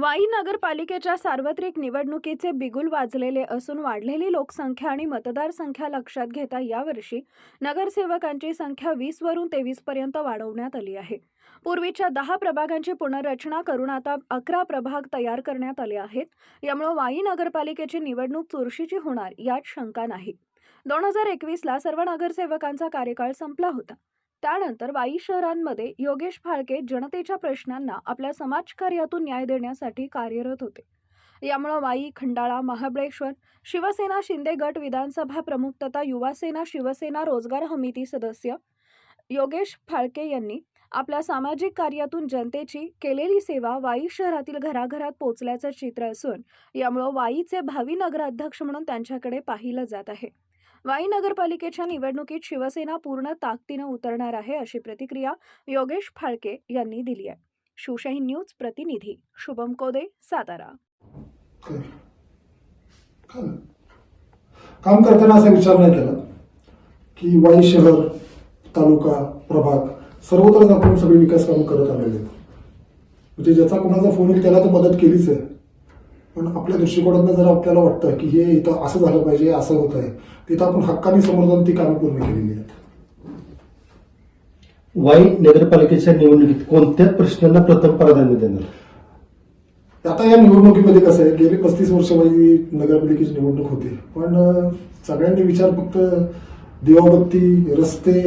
वाई नगरपालिकेच्या सार्वत्रिक निवडणुकीचे बिगुल वाजलेले असून वाढलेली लोकसंख्या आणि मतदारसंख्या लक्षात घेता यावर्षी नगरसेवकांची संख्या वीसवरून तेवीसपर्यंत वाढवण्यात आली आहे. पूर्वीच्या दहा प्रभागांची पुनर्रचना करून आता अकरा प्रभाग तयार करण्यात आले आहेत. यामुळे वाई नगरपालिकेची निवडणूक चुरशीची होणार यात शंका नाही. दोन हजार एकवीसला सर्व नगरसेवकांचा कार्यकाळ संपला होता. त्यानंतर वाई शहरांमध्ये योगेश फाळके जनतेच्या प्रश्नांना आपल्या समाजकार्यातून न्याय देण्यासाठी कार्यरत होते. यामुळे वाई खंडाळा महाबळेश्वर शिवसेना शिंदे गट विधानसभा प्रमुख तथा युवासेना शिवसेना रोजगार हमिती सदस्य योगेश फाळके यांनी आपल्या सामाजिक कार्यातून जनतेची केलेली सेवा वाई शहरातील घराघरात पोचल्याचं चित्र असून यामुळं वाईचे भावी नगराध्यक्ष म्हणून त्यांच्याकडे पाहिलं जात आहे. वाई नगरपालिकेच्या निवडणुकीत शिवसेना पूर्ण ताकदीनं उतरणार आहे अशी प्रतिक्रिया योगेश फाळके यांनी दिली आहे. शिवशाही न्यूज प्रतिनिधी शुभम कोदे सातारा. काम करताना असा विचार नाही केला की वाई शहर तालुका प्रभाग सर्वत्रच आपण सगळी विकास कामं करत आलेले आहेत. म्हणजे ज्याचा कोणाचा फोन येईल त्याला तर मदत केलीच आहे. पण आपल्या दृष्टिकोनातनं जर आपल्याला वाटतं की हे इथं असं झालं पाहिजे असं होत आहे तिथं आपण हक्काने समोर जाऊन ती कामं पूर्ण केलेली आहेत. वाई नगरपालिकेच्या निवडणुकीत कोणत्याच प्रश्नांना प्रथम प्राधान्य देणार? आता या निवडणुकीमध्ये कसं आहे गेली पस्तीस वर्ष वाई नगरपालिकेची निवडणूक होती. पण सगळ्यांनी विचार फक्त दिवाबत्ती रस्ते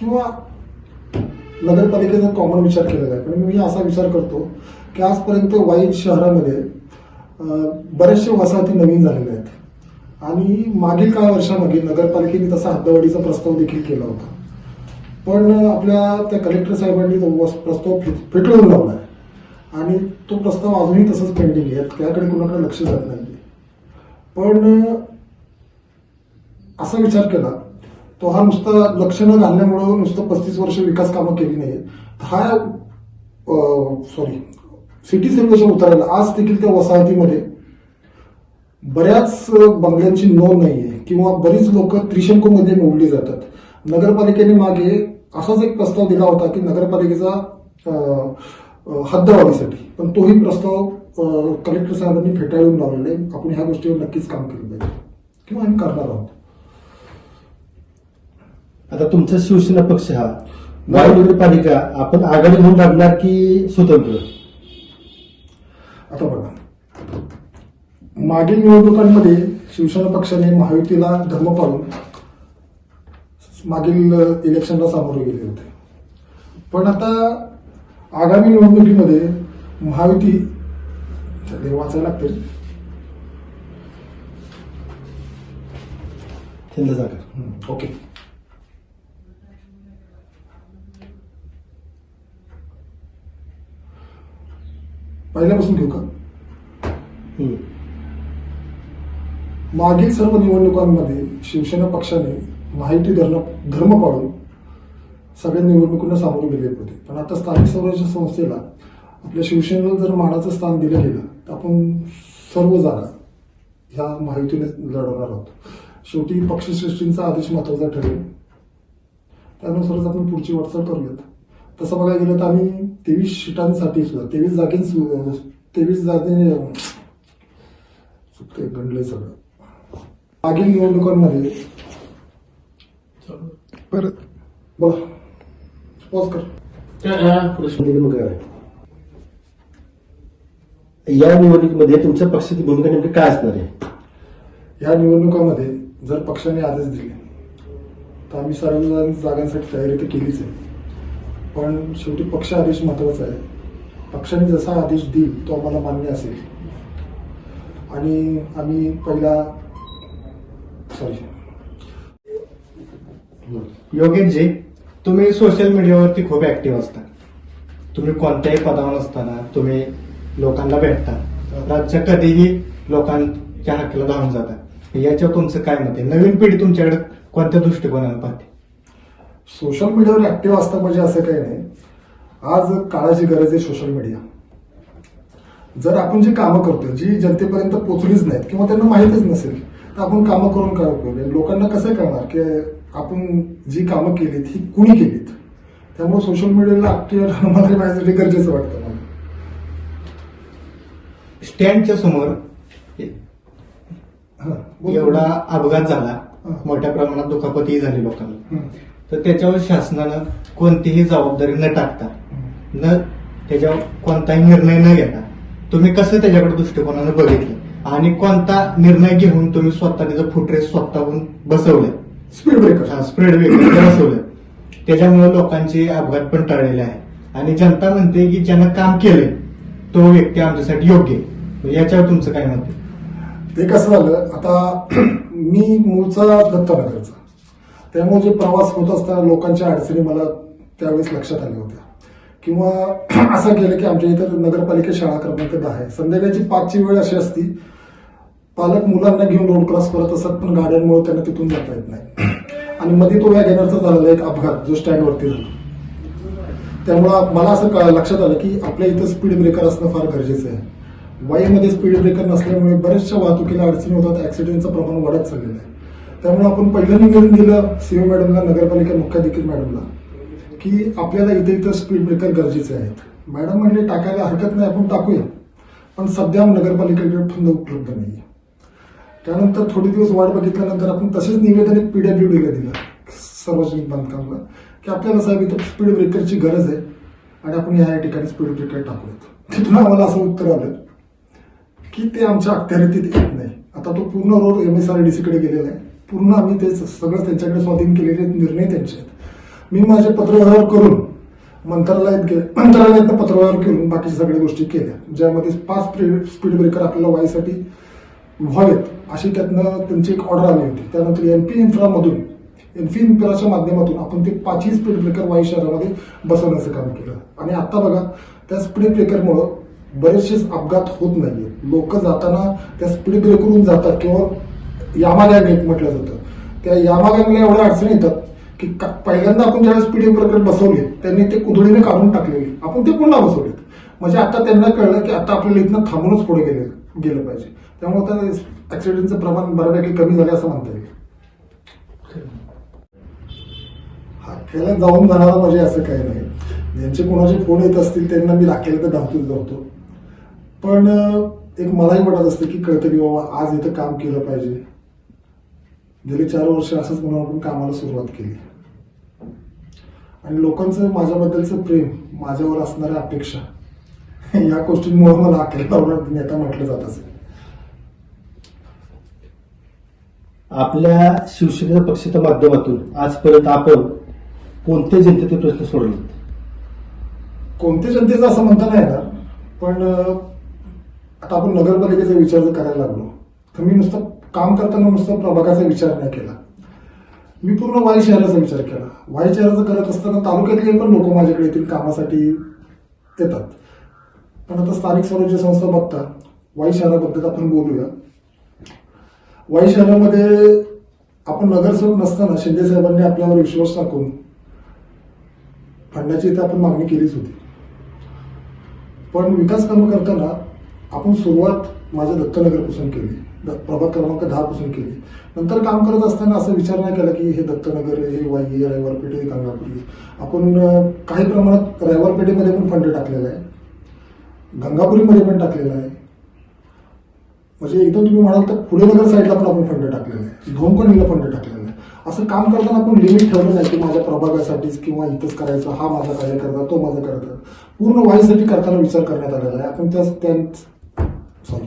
किंवा नगरपालिकेचा कॉमन विचार केलेला आहे. पण मी असा विचार करतो की आजपर्यंत वाईट शहरामध्ये बरेचसे वसाहती नवीन झालेल्या आहेत. आणि मागील काही वर्षामध्ये नगरपालिकेने तसा हद्दवाढीचा प्रस्ताव देखील केला होता. पण आपल्या त्या कलेक्टर साहेबांनी तो प्रस्ताव फे- फेटाळून लावला आहे. आणि तो प्रस्ताव अजूनही तसंच पेंडिंग आहे. त्याकडे कोणाकडे लक्ष जात नाही पण असा विचार केला तो हा नुसता लक्ष न घालण्यामुळं नुसतं पस्तीस वर्ष विकास कामं केली नाही हा सॉरी सिटी सर्वेच्या उतरायला आज देखील त्या वसाहतीमध्ये बऱ्याच बंगल्यांची नोंद आहे किंवा बरीच लोक त्रिशंकूमध्ये मोडली जातात. नगरपालिकेने मागे असाच एक प्रस्ताव दिला होता की नगरपालिकेचा हद्दवाढीसाठी. पण तोही प्रस्ताव कलेक्टर साहेबांनी फेटाळून लावलेला आहे. आपण ह्या गोष्टीवर नक्कीच काम केलं पाहिजे. किंवा आम्ही करणार आहोत. आता तुमचा शिवसेना पक्ष हा. वाई नगरपालिका आपण आघाडी म्हणून लागणार की स्वतंत्र? आता बघा. मागील निवडणुकांमध्ये शिवसेना पक्षाने महायुतीला धर्म पाळून मागील इलेक्शनला सामोरे गेले होते. पण आता आगामी निवडणुकीमध्ये महायुती वाचायला लागतील. ओके. पहिल्यापासून घेऊ का? मागील सर्व निवडणुकांमध्ये शिवसेना पक्षाने माहिती धर्म धर्म पाळून सगळ्या निवडणुकांना सामोरे गेले होते. पण आता स्थानिक स्वराज्य संस्थेला आपल्या शिवसेनेला जर मानाचं स्थान दिलं गेलं तर आपण सर्व जागा ह्या माहितीने लढवणार आहोत. शेवटी पक्षश्रेष्ठींचा आदेश महत्त्वाचा ठरेल. त्यानुसारच आपण पुढची वाटचाल करूयात. तसं बघायला गेलं तर आम्ही तेवीस सीटांसाठी सुद्धा तेवीस जागे तेवीस जागे चुकते गणलंय सगळं. मागील निवडणुकांमध्ये परत. बोला. पॉज कर. या निवडणुकीमध्ये तुमच्या पक्षाची भूमिका नेमकी काय असणार आहे? या निवडणुकामध्ये जर पक्षाने आदेश दिले तर आम्ही सर्व जागांसाठी तयारी तर केलीच आहे. पण शेवटी पक्ष आदेश महत्त्वाचा आहे. पक्षाने जसा आदेश देईल तो आम्हाला मान्य असेल. आणि आम्ही पहिला सॉरी योगेशजी तुम्ही सोशल मीडियावरती खूप ऍक्टिव्ह असता. तुम्ही कोणत्याही पदावर असताना तुम्ही लोकांना भेटता. राज्य कधीही लोकांच्या हक्काला धावून जातात याच्यावर तुमचं काय मत आहे? नवीन पिढी तुमच्याकडे कोणत्या दृष्टिकोनाने पाहते? सोशल मीडियावर ऍक्टिव्ह असतं म्हणजे असं काही नाही. आज काळाची गरज आहे सोशल मीडिया. जर आपण जी कामं करतो जी जनतेपर्यंत पोचलीच नाहीत किंवा त्यांना माहितच नसेल तर आपण कामं करून काय उपयोग आहे? लोकांना कसं कळणार की आपण जी कामं केलीत ही कुणी केलीत? त्यामुळे सोशल मीडियाला ऍक्टिव्ह राहणं मला माझ्यासाठी गरजेचं वाटतं मला. स्टँडच्या समोर हा, बोल. एवढा अपघात झाला. मोठ्या प्रमाणात दुखापतही झाली लोकांना. तर त्याच्यावर शासनानं कोणतीही जबाबदारी न टाकता न त्याच्यावर कोणताही निर्णय न घेता तुम्ही कसं त्याच्याकडे दृष्टिकोनानं बघितलं? आणि कोणता निर्णय घेऊन तुम्ही स्वतः त्याचं फुटरेस स्वतःहून बसवलं? स्पीड ब्रेकर स्प्रेड वेगळं बसवलं. त्याच्यामुळे लोकांचे अपघात पण टळलेले आहे आणि जनता म्हणते की ज्यानं काम केलंय तो व्यक्ती आमच्यासाठी योग्य आहे. याच्यावर तुमचं काय मत आहे? ते कसं झालं? आता मी मूळचा दत्तनगरचा. त्यामुळे जे प्रवास होत असताना लोकांच्या अडचणी मला त्यावेळेस लक्षात आल्या होत्या. किंवा असं केलं की आमच्या इथं नगरपालिका शाळा क्रमांक दहा आहे. संध्याकाळची पाचची वेळ अशी असती पालक मुलांना घेऊन रोड क्रॉस करत असतात पण गाड्यांमुळे त्यांना तिथून जाता येत नाही. आणि मध्ये तो वॅगनरचा झालेला एक अपघात जो स्टँडवरती झाला. त्यामुळं मला असं कळ- लक्षात आलं की आपल्या इथं स्पीड ब्रेकर असणं फार गरजेचं आहे. वाईमध्ये स्पीड ब्रेकर नसल्यामुळे बऱ्याचशा वाहतुकीला अडचणी होतात ऍक्सिडेंटचं प्रमाण वाढत चाललेलं आहे. त्यामुळे आपण पहिलं निवेदन दिलं सीओ मॅडमला नगरपालिका मुख्याधिकारी मॅडमला की आपल्याला इथे इथं स्पीड ब्रेकर गरजेचे आहेत. मॅडम म्हणले टाकायला हरकत नाही आपण टाकूया. पण सध्या नगरपालिकेकडे फंड उपलब्ध नाही त्यानंतर थोडे दिवस वाट बघितल्यानंतर आपण तसेच निवेदन एक पीडब्ल्यूडीला दिलं सार्वजनिक बांधकामला की आपल्याला साहेब इथं स्पीड ब्रेकरची गरज आहे आणि आपण ह्या या ठिकाणी स्पीड ब्रेकर टाकूयात. तिथून आम्हाला असं उत्तर आलं की ते आमच्या अखत्यारीत येत नाही. आता तो पूर्ण road M S R D सीकडे गेलेला आहे. पूर्ण आम्ही ते सगळं त्यांच्याकडे स्वाधीन केलेले निर्णय त्यांचे आहेत. मी माझे पत्रव्यवहार करून मंत्रालयात गे मंत्रालयातनं पत्रव्यवहार करून बाकीच्या सगळ्या गोष्टी केल्या ज्यामध्ये पाच स्पीड ब्रेकर आपल्याला वाईसाठी व्हावेत अशी त्यातनं त्यांची एक ऑर्डर आली होती. त्यानंतर एम पी इन्फ्रामधून एम पी इन्फ्राच्या माध्यमातून आपण ते पाचही स्पीड ब्रेकर वाई शहरामध्ये बसवण्याचं काम केलं. आणि आता बघा त्या स्पीड ब्रेकरमुळं बरेचसे अपघात होत नाहीये लोक जाताना त्या स्पीड ब्रेकवरून जातात किंवा यामा गँग म्हटलं जातं. त्या यामा गँगला एवढ्या अडचणी येतात की का- पहिल्यांदा आपण ज्यावेळेस स्पीड ब्रेकर बसवले त्यांनी ते कुदळीने काढून टाकलेले. आपण ते पुन्हा बसवलेत. म्हणजे आता त्यांना कळलं की आता आपल्याला इथनं थांबूनच पुढे गेले गेलं पाहिजे. त्यामुळे आता ऍक्सिडेंटचं प्रमाण बऱ्यापैकी कमी झालं असं म्हणता येईल. हाकेला जाऊन जाणारा म्हणजे असं काही नाही. ज्यांचे कोणाचे फोन येत असतील त्यांना मी राखेला तर धावतोच धावतो. पण एक मलाही वाटत असतं की कळतं की बाबा आज इथं काम केलं पाहिजे. गेले चार वर्ष असंच म्हणून आपण कामाला सुरुवात केली. आणि लोकांचं माझ्याबद्दलचं प्रेम माझ्यावर असणाऱ्या अपेक्षा या गोष्टींमुळे मला अखेर नेता म्हटलं जात असेल आपल्या शिवसेनेच्या पक्षाच्या माध्यमातून आजपर्यंत आपण कोणते जनतेचे प्रश्न सोडले कोणत्या जनतेचं असं म्हणता नाही येणार पण आता आपण नगरपालिकेचा विचार जर करायला लागलो तर मी नुसतं काम करताना नुसतं प्रभागाचा विचार नाही केला. मी पूर्ण वाई शहराचा विचार केला. वाई शहराचा करत असताना तालुक्यातले पण लोक माझ्याकडे येतील कामासाठी येतात. पण आता स्थानिक स्वराज्य संस्था बघता वाई शहराबद्दल आपण बोलूया. वाई शहरामध्ये आपण नगरसेवक नसताना शिंदे साहेबांनी आपल्यावर विश्वास टाकून फंडाची इथे आपण मागणी केलीच होती. पण विकास कामं करताना आपण सुरुवात माझ्या दत्तनगरपासून केली. प्रभाग क्रमांक दहा पासून केली. नंतर काम करत असताना असं विचार नाही केला की हे दत्तनगर हे वाई आहे, रविवारपेठ हे गंगापुरी. आपण काही प्रमाणात रविवारपेठेमध्ये पण फंड टाकलेला आहे. गंगापुरीमध्ये पण टाकलेला आहे. म्हणजे एकदम तुम्ही म्हणाल तर पुढे नगर साईडला पण आपण फंड टाकलेला आहे. धोमकणीला फंड टाकलेला आहे. असं काम करताना आपण लिमिट ठेवलं नाही की माझ्या प्रभागासाठीच किंवा इथंच करायचं हा माझा कार्यकर्ता तो माझा करता पूर्ण वाईसाठी करताना विचार करण्यात आलेला आहे. आपण त्या सॉरी